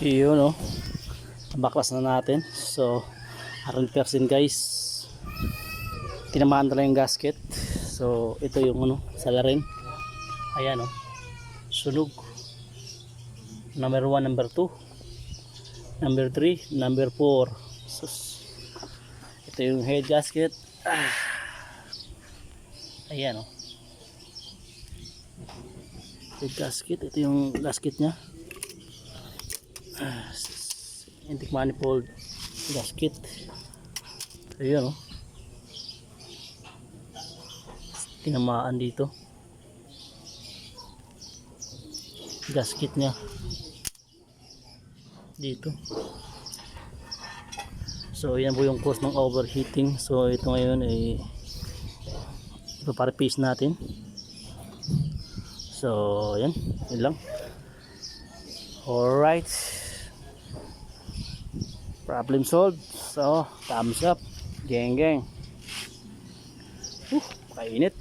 Yun no. Baklas na natin. So, 100% guys. Tinamaan na lang yung gasket. So, ito yung ano, salarin. Ayan oh. Sunog. Number 1, number 2. Number 3, number 4. Sus. Ito yung head gasket. Ah. Ayan oh. Head gasket. Ito yung gasket niya. Sus. Intake manifold gasket. Ayan oh. Tinamaan dito. Gasket niya. Dito. So, yan po yung cause ng overheating. So, ito ngayon ay ipaparapis natin. So, yan. Yan lang. Alright. Problem solved. So, thumbs up. Geng geng. Uh, kainit.